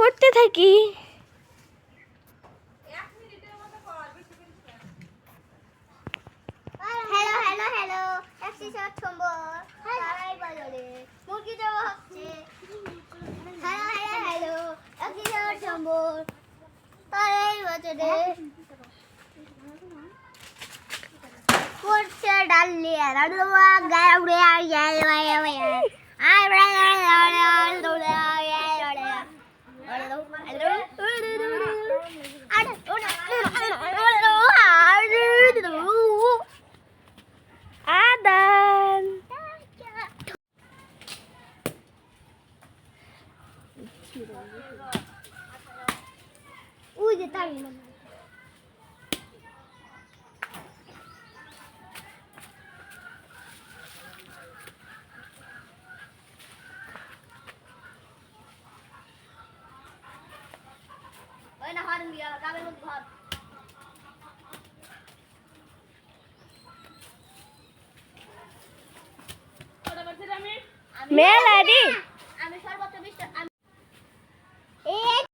করতে থাকি। Hello hello hello hello hello hello ডালি আর গায়ে উড়ে আর যায় আর উড়ে যায় যায় যায় দৌড়ে যায় যায় যায় আদান ওই যে তাই ওই না হর্ন দিয়া গ্রামের মধ্যে ঘর মেলাডি